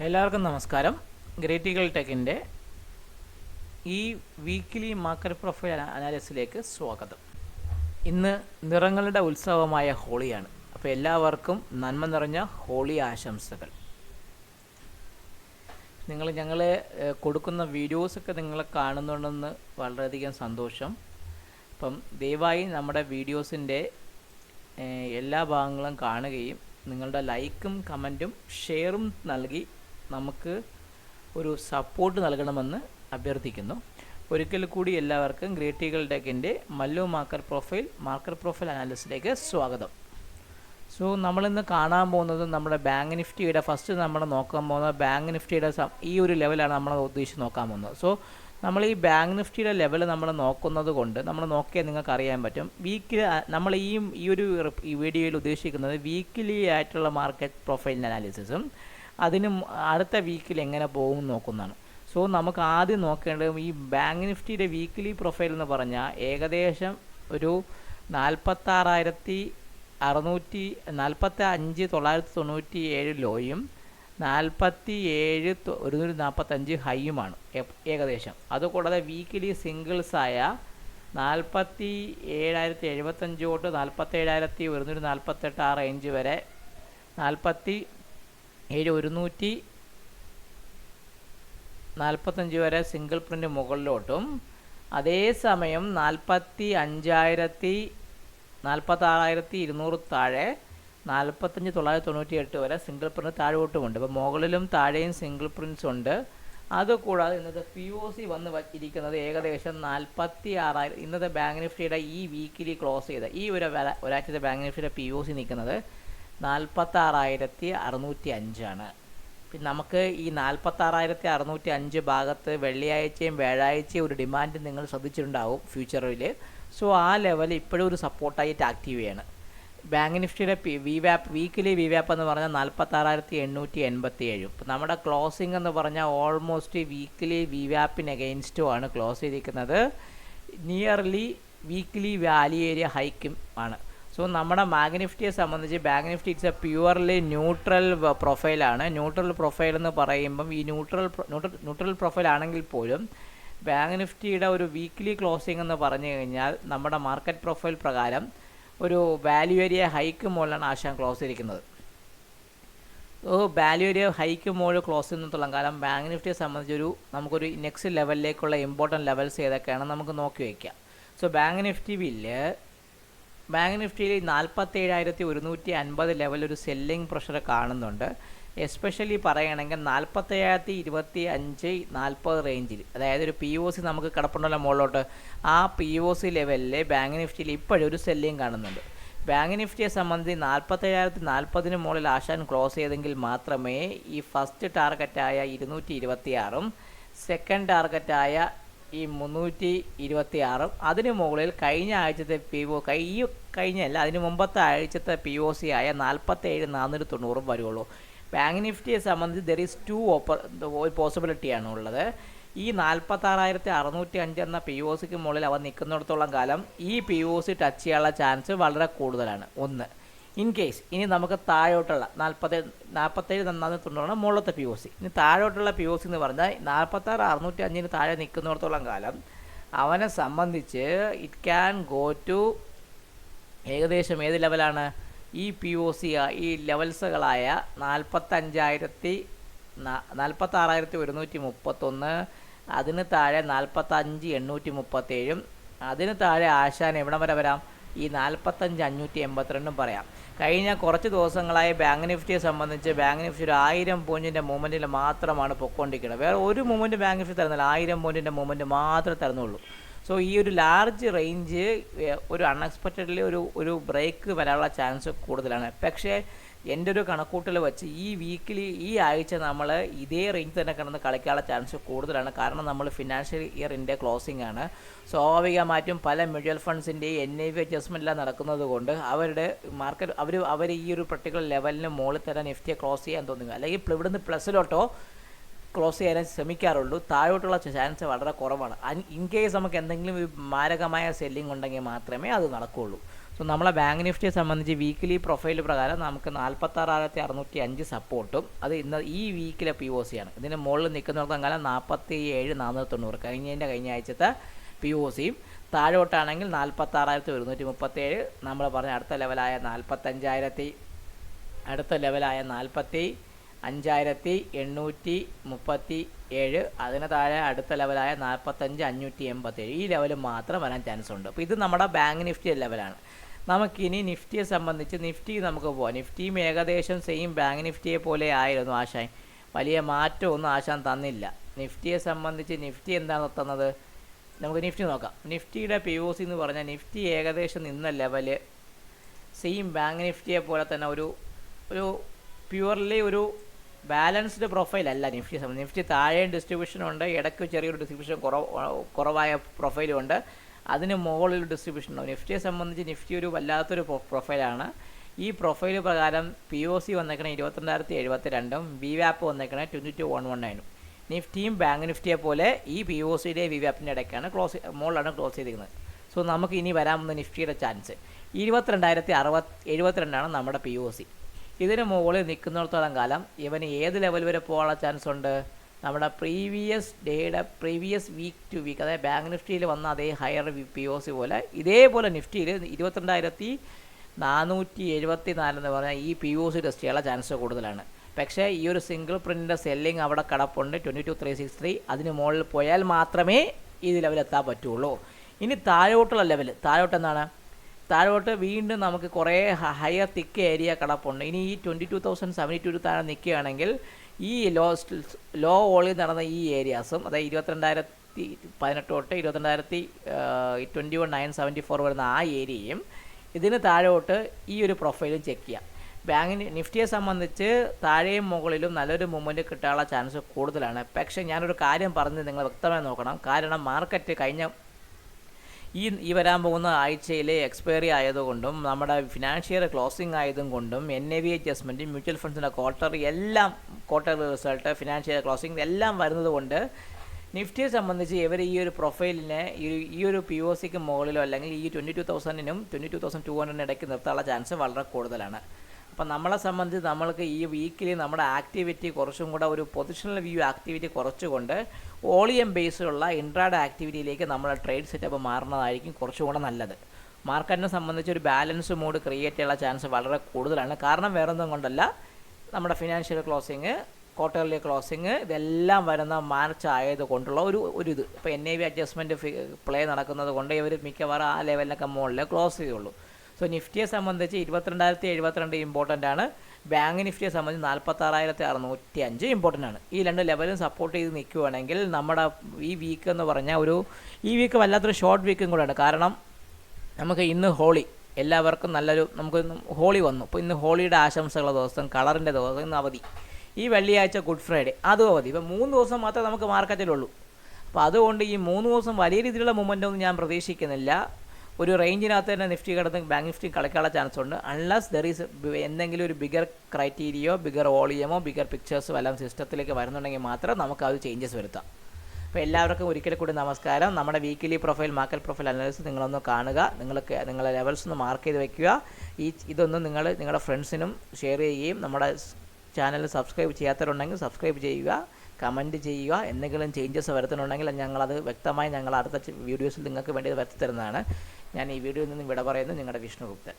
എല്ലാവർക്കും നമസ്കാരം. ഗ്രേറ്റിക്കൽ ടെക്കിന്റെ ഈ വീക്കിലി മാർക്കറ്റ് പ്രൊഫൈൽ അനാലിസിലേക്ക് സ്വാഗതം. ഇന്ന് നിറങ്ങളുടെ ഉത്സവമായ ഹോളിയാണ്. അപ്പോൾ എല്ലാവർക്കും നന്മ നിറഞ്ഞ ഹോളി ആശംസകൾ. നിങ്ങൾ ഞങ്ങൾ കൊടുക്കുന്ന വീഡിയോസൊക്കെ നിങ്ങൾ കാണുന്നുണ്ടെന്ന് വളരെയധികം സന്തോഷം. അപ്പം ദയവായി നമ്മുടെ വീഡിയോസിന്റെ എല്ലാ ഭാഗങ്ങളും കാണുകയും നിങ്ങളുടെ ലൈക്കും കമന്റും ഷെയറും നൽകി നമുക്ക് ഒരു സപ്പോർട്ട് നൽകണമെന്ന് അഭ്യർത്ഥിക്കുന്നു. ഒരിക്കൽ കൂടി എല്ലാവർക്കും ഗ്രേറ്റികൾ ടെക്കിന്റെ Mallu market profile market profile അനാലിസിലേക്ക് സ്വാഗതം. സോ നമ്മളിന്ന് കാണാൻ പോകുന്നത് നമ്മുടെ ബാങ്ക് നിഫ്റ്റിയുടെ ഫസ്റ്റ് നമ്മൾ നോക്കാൻ പോകുന്നത് ബാങ്ക് നിഫ്റ്റിയുടെ ഈ ഒരു ലെവലാണ് നമ്മൾ ഉദ്ദേശിച്ച് നോക്കാൻ പോകുന്നത്. സോ നമ്മൾ ഈ ബാങ്ക് നിഫ്റ്റിയുടെ ലെവൽ നമ്മൾ നോക്കുന്നത് കൊണ്ട് നമ്മൾ നോക്കിയാൽ നിങ്ങൾക്ക് അറിയാൻ പറ്റും. വീക്കിലി നമ്മൾ ഈ ഈ ഒരു ഈ വീഡിയോയിൽ ഉദ്ദേശിക്കുന്നത് വീക്കിലി ആയിട്ടുള്ള മാർക്കറ്റ് പ്രൊഫൈൽ അനാലിസിസും അതിനും അടുത്ത വീക്കിൽ എങ്ങനെ പോകും നോക്കുന്നതാണ്. സോ നമുക്ക് ആദ്യം നോക്കേണ്ടത് ഈ ബാങ്ക് നിഫ്റ്റിയുടെ വീക്കിലി പ്രൊഫൈൽ എന്ന് പറഞ്ഞാൽ ഏകദേശം ഒരു നാൽപ്പത്താറായിരത്തി അറുന്നൂറ്റി നാൽപ്പത്തി അഞ്ച് തൊള്ളായിരത്തി തൊണ്ണൂറ്റി ഏഴ് ലോയും നാൽപ്പത്തി ഏഴ് ഒരുന്നൂറ്റി നാൽപ്പത്തഞ്ച് ഹൈയുമാണ് ഏകദേശം. അതുകൂടാതെ വീക്കിലി സിംഗിൾസായ നാൽപ്പത്തി ഏഴായിരത്തി എഴുപത്തഞ്ച് തൊട്ട് നാൽപ്പത്തി ഏഴായിരത്തി ഒരുന്നൂറ്റി നാൽപ്പത്തെട്ട് ആ റേഞ്ച് വരെ നാൽപ്പത്തി ഏഴ് ഒരുന്നൂറ്റി നാൽപ്പത്തഞ്ച് വരെ സിംഗിൾ പ്രിന്റ് മുകളിലോട്ടും. അതേസമയം നാൽപ്പത്തി അഞ്ചായിരത്തി നാൽപ്പത്താറായിരത്തി ഇരുന്നൂറ് താഴെ നാൽപ്പത്തഞ്ച് തൊള്ളായിരത്തി തൊണ്ണൂറ്റി എട്ട് വരെ സിംഗിൾ പ്രിന്റ് താഴോട്ടുമുണ്ട്. അപ്പോൾ മുകളിലും താഴെയും സിംഗിൾ പ്രിന്റ്സ് ഉണ്ട്. അതുകൂടാതെ ഇന്നത്തെ പി ഒ സി വന്ന് ഇരിക്കുന്നത് ഏകദേശം നാൽപ്പത്തി ആറായിരം. ഇന്നത്തെ ബാങ്ക് നിഫ്റ്റിയുടെ ഈ വീക്കിലി ക്ലോസ് ചെയ്ത ഈ ഒരു ഒരാഴ്ചത്തെ ബാങ്ക് നിഫ്റ്റിയുടെ പി ഒ സി നിൽക്കുന്നത് നാൽപ്പത്താറായിരത്തി അറുന്നൂറ്റി അഞ്ചാണ് പിന്നെ നമുക്ക് ഈ നാൽപ്പത്താറായിരത്തി അറുന്നൂറ്റി അഞ്ച് ഭാഗത്ത് വെള്ളിയാഴ്ചയും വ്യാഴാഴ്ചയും ഒരു ഡിമാൻഡ് നിങ്ങൾ ശ്രദ്ധിച്ചിട്ടുണ്ടാവും ഫ്യൂച്ചറിൽ സോ ആ ലെവൽ ഇപ്പോഴും ഒരു സപ്പോർട്ടായിട്ട് ആക്റ്റീവ് ചെയ്യാണ്. ബാങ്ക് നിഫ്റ്റിയുടെ വി വാപ്പ് വീക്കിലി വി വാപ്പ് എന്ന് പറഞ്ഞാൽ നാൽപ്പത്താറായിരത്തി എണ്ണൂറ്റി എൺപത്തി ഏഴ് ഇപ്പം നമ്മുടെ ക്ലോസിംഗ് എന്ന് പറഞ്ഞാൽ ഓൾമോസ്റ്റ് വീക്കിലി വി വാപ്പിന് അഗെയിൻസ്റ്റും ആണ് ക്ലോസ് ചെയ്തിരിക്കുന്നത്. നിയർലി വീക്കിലി വാലി ഏരിയ ഹൈക്കും ആണ്. സോ നമ്മുടെ ബാങ്ക് നിഫ്റ്റിയെ സംബന്ധിച്ച് bank Nifty it's a purely neutral പ്രൊഫൈലാണ് neutral profile എന്ന് പറയുമ്പം ഈ ന്യൂട്രൽ ന്യൂട്രൽ പ്രൊഫൈൽ ആണെങ്കിൽ പോലും ബാങ്ക് നിഫ്റ്റിയുടെ ഒരു വീക്ക്ലി ക്ലോസിംഗ് എന്ന് പറഞ്ഞു കഴിഞ്ഞാൽ നമ്മുടെ മാർക്കറ്റ് പ്രൊഫൈൽ പ്രകാരം ഒരു വാല്യൂ ഏരിയ ഹൈക്ക് മുകളിലാണ് ആശാൻ ക്ലോസ് ചെയ്തിരിക്കുന്നത് വാല്യൂ ഏരിയ ഹൈക്ക് മുകളിൽ ക്ലോസ് ചെയ്യുന്നിടത്തോളം കാലം ബാങ്ക് നിഫ്റ്റിയെ സംബന്ധിച്ചൊരു നമുക്കൊരു നെക്സ്റ്റ് ലെവലിലേക്കുള്ള ഇമ്പോർട്ടന്റ് ലെവൽസ് ഏതൊക്കെയാണ് നമുക്ക് നോക്കി വയ്ക്കാം സോ ബാങ്ക് നിഫ്റ്റി ബില്ല് ബാങ്ക് നിഫ്റ്റിയിൽ നാൽപ്പത്തി ഏഴായിരത്തി ഒരുന്നൂറ്റി അൻപത് ലെവൽ ഒരു സെല്ലിംഗ് പ്രഷർ കാണുന്നുണ്ട്. എസ്പെഷ്യലി പറയുകയാണെങ്കിൽ നാൽപ്പത്തേഴായിരത്തി ഇരുപത്തി അഞ്ച് നാൽപ്പത് റേഞ്ചിൽ അതായത് ഒരു പി ഒ സി നമുക്ക് കിടപ്പുണ്ടല്ലോ മുകളിലോട്ട്. ആ പി ഒ സി ലെവലിൽ ബാങ്ക് നിഫ്റ്റിയിൽ ഇപ്പോഴും ഒരു സെല്ലിംഗ് കാണുന്നുണ്ട്. ബാങ്ക് നിഫ്റ്റിയെ സംബന്ധിച്ച് നാൽപ്പത്തേഴായിരത്തി നാൽപ്പതിന് മുകളിൽ ആശാൻ ക്ലോസ് ചെയ്തെങ്കിൽ മാത്രമേ ഈ ഫസ്റ്റ് ടാർഗറ്റായ ഇരുന്നൂറ്റി ഇരുപത്തിയാറും സെക്കൻഡ് ടാർഗറ്റായ ഈ മുന്നൂറ്റി ഇരുപത്തി ആറും അതിന് മുകളിൽ കഴിഞ്ഞ ആഴ്ചത്തെ പി ഒ കൈ കഴിഞ്ഞല്ല അതിന് മുമ്പത്തെ ആഴ്ചത്തെ പി ഒ സി ആയ നാൽപ്പത്തേഴ് നാനൂറ്റി തൊണ്ണൂറും വരുള്ളൂ. ബാങ്ക് നിഫ്റ്റിയെ സംബന്ധിച്ച് ദർ ഈസ് ടു ഓപ്പർ ഒരു പോസിബിലിറ്റിയാണ് ഉള്ളത്. ഈ നാൽപ്പത്താറായിരത്തി അറുന്നൂറ്റി അഞ്ച് എന്ന പി ഒ സിക്ക് മുകളിൽ അവ നിൽക്കുന്നിടത്തോളം കാലം ഈ പി ഒ സി ടച്ച് ചെയ്യാനുള്ള ചാൻസ് വളരെ കൂടുതലാണ്. ഒന്ന്. ഇൻ കേസ് ഇനി നമുക്ക് താഴോട്ടുള്ള നാൽപ്പത്തി നാൽപ്പത്തേഴ് നന്നാന്ന് തൊണ്ണൂറാണ് മുകളിലത്തെ പി ഒ സി ഇനി താഴോട്ടുള്ള പി ഒ സി എന്ന് പറഞ്ഞാൽ നാൽപ്പത്താറ് അറുന്നൂറ്റി അഞ്ചിന് താഴെ നിൽക്കുന്നിടത്തോളം കാലം അവനെ സംബന്ധിച്ച് ഇറ്റ് ക്യാൻ ഗോ ടു ഏകദേശം ഏത് ലെവലാണ് ഈ പി ഒ സി ഈ ലെവൽസുകളായ നാൽപ്പത്തഞ്ചായിരത്തി നാൽപ്പത്താറായിരത്തി ഒരുന്നൂറ്റി മുപ്പത്തൊന്ന് അതിന് താഴെ നാൽപ്പത്തഞ്ച് എണ്ണൂറ്റി മുപ്പത്തേഴും അതിന് താഴെ ആശാൻ എവിടം വരെ വരാം? ഈ നാൽപ്പത്തഞ്ച് അഞ്ഞൂറ്റി എൺപത്തിരണ്ടും പറയാം. കഴിഞ്ഞ കുറച്ച് ദിവസങ്ങളായി ബാങ്ക് നിഫ്റ്റിയെ സംബന്ധിച്ച് ബാങ്ക് നിഫ്റ്റി ഒരു ആയിരം പോയിന്റിന്റെ മൂവ്മെന്റിൽ മാത്രമാണ് പൊക്കോണ്ടിരിക്കുന്നത്. വേറെ ഒരു മൂവ്മെന്റ് ബാങ്ക് നിഫ്റ്റി തരുന്നില്ല. ആയിരം പോയിന്റിന്റെ മൂവ്മെന്റ് മാത്രമേ തരുന്നുള്ളൂ. സോ ഈ ഒരു ലാർജ് റേഞ്ച് ഒരു അൺഎക്സ്പെക്റ്റഡ്ലി ഒരു ഒരു ബ്രേക്ക് വരാനുള്ള ചാൻസ് കൂടുതലാണ്. പക്ഷേ എന്റെ ഒരു കണക്കൂട്ടൽ വെച്ച് ഈ വീക്കിലി ഈ ആഴ്ച നമ്മൾ ഇതേ റേഞ്ച് തന്നെ കിടന്ന് കളിക്കാനുള്ള ചാൻസ് കൂടുതലാണ്. കാരണം നമ്മൾ ഫിനാൻഷ്യൽ ഇയറിന്റെ ക്ലോസിംഗ് ആണ്. സ്വാഭാവികമായിട്ടും പല മ്യൂച്വൽ ഫണ്ട്സിന്റെയും എൻ ഐ വി അഡ്ജസ്റ്റ്മെന്റെല്ലാം നടക്കുന്നത് കൊണ്ട് അവരുടെ മാർക്കറ്റ് അവർ അവർ ഈ ഒരു പർട്ടിക്കുലർ ലെവലിന് മുകളിൽ തന്നെ നിഫ്റ്റിയെ ക്ലോസ് ചെയ്യാൻ തോന്നുക അല്ലെങ്കിൽ ഇവിടുന്ന് പ്ലസ്സിലോട്ടോ ക്ലോസ് ചെയ്യാൻ ശ്രമിക്കാറുള്ളൂ. താഴോട്ടുള്ള ചാൻസ് വളരെ കുറവാണ്. ഇൻ കേസ് നമുക്ക് എന്തെങ്കിലും മാരകമായ സെല്ലിംഗ് ഉണ്ടെങ്കിൽ മാത്രമേ അത് നടക്കുകയുള്ളൂ സോ നമ്മളെ ബാങ്ക് നിഫ്റ്റിയെ സംബന്ധിച്ച് വീക്കിലി പ്രൊഫൈൽ പ്രകാരം നമുക്ക് നാൽപ്പത്താറായിരത്തി അറുന്നൂറ്റി അഞ്ച് സപ്പോർട്ടും അത് ഇന്ന് ഈ വീക്കിലെ പി ഒ സി ആണ്. ഇതിന് മുകളിൽ നിൽക്കുന്നിടത്തോളം കാലം നാൽപ്പത്തി ഏഴ് നാനൂറ്റി തൊണ്ണൂറ് കഴിഞ്ഞതിന്റെ കഴിഞ്ഞ ആഴ്ചത്തെ പി ഒ സിയും താഴോട്ടാണെങ്കിൽ നാൽപ്പത്താറായിരത്തി ഒരുന്നൂറ്റി മുപ്പത്തേഴ് നമ്മൾ പറഞ്ഞ അടുത്ത ലെവലായ നാൽപ്പത്തഞ്ചായിരത്തി അടുത്ത ലെവലായ നാൽപ്പത്തി അഞ്ചായിരത്തി എണ്ണൂറ്റി മുപ്പത്തി ഏഴ് അതിന് താഴെ അടുത്ത ലെവലായ നാൽപ്പത്തഞ്ച് അഞ്ഞൂറ്റി എൺപത്തേഴ് ഈ ലെവൽ മാത്രം വരാൻ ചാൻസ് ഉണ്ട്. അപ്പോൾ ഇത് നമ്മുടെ ബാങ്ക് നിഫ്റ്റി ലെവലാണ് നമുക്കിനി നിഫ്റ്റിയെ സംബന്ധിച്ച് നിഫ്റ്റി നമുക്ക് പോകാം നിഫ്റ്റിയും ഏകദേശം സെയിം ബാങ്ക് നിഫ്റ്റിയെ പോലെ ആയിരുന്നു ആശാൻ. വലിയ മാറ്റമൊന്നും ആശാൻ തന്നില്ല. നിഫ്റ്റിയെ സംബന്ധിച്ച് നിഫ്റ്റി എന്താണ് തന്നത്? നമുക്ക് നിഫ്റ്റി നോക്കാം. നിഫ്റ്റിയുടെ പി ഒ സി എന്ന് പറഞ്ഞാൽ നിഫ്റ്റി ഏകദേശം നിന്ന ലെവൽ സെയിം ബാങ്ക് നിഫ്റ്റിയെ പോലെ തന്നെ ഒരു ഒരു പ്യുവർലി ഒരു ബാലൻസ്ഡ് പ്രൊഫൈൽ അല്ല നിഫ്റ്റി നിഫ്റ്റി താഴെയും ഡിസ്ട്രിബ്യൂഷൻ ഉണ്ട് ഇടയ്ക്ക് ചെറിയൊരു ഡിസ്ട്രിബ്യൂഷൻ കുറവ് കുറവായ പ്രൊഫൈലും ഉണ്ട്. അതിന് മുകളിൽ ഡിസ്ട്രിബ്യൂഷൻ ഉണ്ടാവും. നിഫ്റ്റിയെ സംബന്ധിച്ച് നിഫ്റ്റി ഒരു വല്ലാത്തൊരു പ്രൊഫൈലാണ് ഈ പ്രൊഫൈൽ പ്രകാരം പി ഒ സി വന്നേക്കണേ ഇരുപത്തിരണ്ടായിരത്തി എഴുപത്തി രണ്ടും ബി വാപ്പ് വന്നേക്കണേ ട്വന്റി ടു വൺ വൺ നയനും നിഫ്റ്റിയും ബാങ്ക് നിഫ്റ്റിയെ പോലെ ഈ പി ഒ സിയുടെ വി വാപ്പിന്റെ ഇടയ്ക്കാണ് ക്ലോസ് മുകളിലാണ് ക്ലോസ് ചെയ്തിരിക്കുന്നത്. സോ നമുക്ക് ഇനി വരാൻ പോകുന്ന നിഫ്റ്റിയുടെ ചാൻസ്. ഇരുപത്തിരണ്ടായിരത്തി അറുപത് എഴുപത്തിരണ്ടാണ് നമ്മുടെ പി ഒ സി ഇതിന് മുകളിൽ നിൽക്കുന്നിടത്തോളം കാലം ഇവന് ഏത് ലെവൽ വരെ പോകാനുള്ള ചാൻസ് ഉണ്ട്? നമ്മുടെ പ്രീവിയസ് ഡേയുടെ പ്രീവിയസ് വീക്ക് ടു വീക്ക് അതായത് ബാങ്ക് നിഫ്റ്റിയിൽ വന്ന അതേ ഹയർ പി ഒ സി പോലെ ഇതേപോലെ നിഫ്റ്റിയിൽ ഇരുപത്തിരണ്ടായിരത്തി നാനൂറ്റി എഴുപത്തി നാലെന്ന് പറഞ്ഞാൽ ഈ പി ഒ സി ടെസ്റ്റ് ചെയ്യാനുള്ള ചാൻസ് കൂടുതലാണ്. പക്ഷേ ഈ ഒരു സിംഗിൾ പ്രിന്റിന്റെ സെല്ലിംഗ് അവിടെ കിടപ്പുണ്ട് twenty two three six three അതിന് മുകളിൽ പോയാൽ മാത്രമേ ഈ ലെവലെത്താൻ പറ്റുള്ളൂ. ഇനി താഴോട്ടുള്ള ലെവൽ താഴോട്ട് എന്താണ്? താഴോട്ട് വീണ്ടും നമുക്ക് കുറേ ഹയർ തിക്ക് ഏരിയ കിടപ്പുണ്ട്. ഇനി ഈ twenty two thousand seventy two താഴെ നിൽക്കുകയാണെങ്കിൽ ഈ ലോ ലോ ഓളിൽ നടന്ന ഈ ഏരിയാസും അതായത് ഇരുപത്തിരണ്ടായിരത്തി പതിനെട്ട് തൊട്ട് ഇരുപത്തിരണ്ടായിരത്തി twenty one nine seventy four വരുന്ന ആ ഏരിയയും ഇതിന് താഴോട്ട് ഈ ഒരു പ്രൊഫൈലും ചെക്ക് ചെയ്യാം. ബാങ്കിന് നിഫ്റ്റിയെ സംബന്ധിച്ച് താഴെയും മുകളിലും നല്ലൊരു മൂവ്മെന്റ് കിട്ടാനുള്ള ചാൻസ് കൂടുതലാണ്. പക്ഷേ ഞാനൊരു കാര്യം പറഞ്ഞ് നിങ്ങൾ വ്യക്തമായി നോക്കണം. കാരണം മാർക്കറ്റ് കഴിഞ്ഞ ഈ ഈ വരാൻ പോകുന്ന ആഴ്ചയിലെ എക്സ്പയറി ആയതുകൊണ്ടും നമ്മുടെ ഫിനാൻഷ്യൽ ക്ലോസിംഗ് ആയതും കൊണ്ടും N A V adjustment mutual ഫണ്ട്സിന്റെ quarter എല്ലാം ക്വാർട്ടർ റിസൾട്ട് ഫിനാൻഷ്യൽ ക്ലോസിംഗ് എല്ലാം വരുന്നത് കൊണ്ട് നിഫ്റ്റിയെ സംബന്ധിച്ച് ഇവർ ഈ ഒരു പ്രൊഫൈലിനെ ഈ ഈ ഒരു പി ഒ സിക്ക് മുകളിലോ അല്ലെങ്കിൽ ഈ ട്വന്റി ടു തൗസൻഡിനും ട്വന്റി ടു തൗസൻഡ് ടു ഹൺഡ്രഡിനും ഇടയ്ക്ക് നിർത്താനുള്ള ചാൻസ് വളരെ കൂടുതലാണ്. അപ്പം നമ്മളെ സംബന്ധിച്ച് നമ്മൾക്ക് ഈ വീക്കിലി നമ്മുടെ ആക്ടിവിറ്റി കുറച്ചും കൂടെ ഒരു പൊസിഷണൽ വ്യൂ ആക്ടിവിറ്റി കുറച്ചുകൊണ്ട് ഓളിയം ബേസിലുള്ള ഇൻട്രാഡ് ആക്ടിവിറ്റിയിലേക്ക് നമ്മൾ ട്രേഡ് സെറ്റപ്പ് മാറുന്നതായിരിക്കും കുറച്ചും കൂടെ നല്ലത്. മാർക്കറ്റിനെ സംബന്ധിച്ച് ഒരു ബാലൻസ് മൂഡ് ക്രിയേറ്റ് ചെയ്യാനുള്ള ചാൻസ് വളരെ കൂടുതലാണ്. കാരണം വേറൊന്നും കൊണ്ടല്ല നമ്മുടെ ഫിനാൻഷ്യൽ ക്ലോസിങ് ക്വാർട്ടർലി ക്ലോസിങ് ഇതെല്ലാം വരുന്ന മാർച്ച് ആയത് കൊണ്ടുള്ള ഒരു ഒരു ഇത്. ഇപ്പോൾ N I V adjustment play നടക്കുന്നത് കൊണ്ട് ഇവർ മിക്കവാറും ആ ലെവലിനൊക്കെ മുകളിൽ ക്ലോസ് ചെയ്യുള്ളൂ സോ നിഫ്റ്റിയെ സംബന്ധിച്ച് ഇരുപത്തിരണ്ടായിരത്തി എഴുപത്തിരണ്ട് ഇമ്പോർട്ടന്റ് ആണ്. ബാങ്ക് നിഫ്റ്റിയെ സംബന്ധിച്ച് നാൽപ്പത്താറായിരത്തി അറുന്നൂറ്റി അഞ്ച് ഇമ്പോർട്ടന്റ് ആണ്. ഈ രണ്ട് ലെവലും സപ്പോർട്ട് ചെയ്ത് നിൽക്കുകയാണെങ്കിൽ നമ്മുടെ ഈ വീക്ക് എന്ന് പറഞ്ഞാൽ ഒരു ഈ വീക്ക് വല്ലാത്തൊരു ഷോർട്ട് വീക്കും കൂടെയാണ് കാരണം നമുക്ക് ഇന്ന് ഹോളി എല്ലാവർക്കും നല്ലൊരു നമുക്ക് ഹോളി വന്നു. ഇപ്പോൾ ഇന്ന് ഹോളിയുടെ ആശംസകളുടെ ദിവസം കളറിന്റെ ദിവസം ഇന്ന് അവധി. ഈ വെള്ളിയാഴ്ച ഗുഡ് ഫ്രൈഡേ അതും അവധി. ഇപ്പോൾ മൂന്ന് ദിവസം മാത്രമേ നമുക്ക് മാർക്കറ്റിലുള്ളൂ അപ്പോൾ അതുകൊണ്ട് ഈ മൂന്ന് ദിവസം വലിയ രീതിയിലുള്ള മൊമെന്റ് ഒന്നും ഞാൻ പ്രതീക്ഷിക്കുന്നില്ല. ഒരു റേഞ്ചിനകത്ത് തന്നെ നിഫ്റ്റി കിടന്ന് ബാങ്ക് നിഫ്റ്റി കളിക്കാനുള്ള ചാൻസ് ഉണ്ട്. അൺലസ് ദർ ഈസ് എന്തെങ്കിലും ഒരു ബിഗർ ക്രൈറ്റീരിയോ ബിഗർ വോളിയമോ ബിഗർ പിക്ചേഴ്സോ എല്ലാം സിസ്റ്റത്തിലേക്ക് വരുന്നുണ്ടെങ്കിൽ മാത്രം നമുക്ക് അത് ചേഞ്ചസ് വരുത്താം. അപ്പോൾ എല്ലാവർക്കും ഒരിക്കൽ കൂടി നമസ്കാരം. നമ്മുടെ weekly profile market profile analysis നിങ്ങളൊന്ന് കാണുക. നിങ്ങൾക്ക് നിങ്ങളെ ലെവൽസ് ഒന്ന് മാർക്ക് ചെയ്ത് വെക്കുക. ഈ ഇതൊന്ന് നിങ്ങൾ നിങ്ങളുടെ ഫ്രണ്ട്സിനും ഷെയർ ചെയ്യുകയും നമ്മുടെ ചാനൽ സബ്സ്ക്രൈബ് ചെയ്യാത്തവരുണ്ടെങ്കിൽ സബ്സ്ക്രൈബ് ചെയ്യുക കമന്റ് ചെയ്യുക. എന്തെങ്കിലും ചേഞ്ചസ് വരുത്തുന്നുണ്ടെങ്കിൽ ഞങ്ങളത് വ്യക്തമായി ഞങ്ങൾ അടുത്ത വീഡിയോസിൽ നിങ്ങൾക്ക് വേണ്ടി വരുത്തി തരുന്നതാണ്. ഞാൻ ഈ വീഡിയോയിൽ നിന്നും വിട പറയുന്നു. നിങ്ങളുടെ വിഷ്ണുഗുപ്തൻ.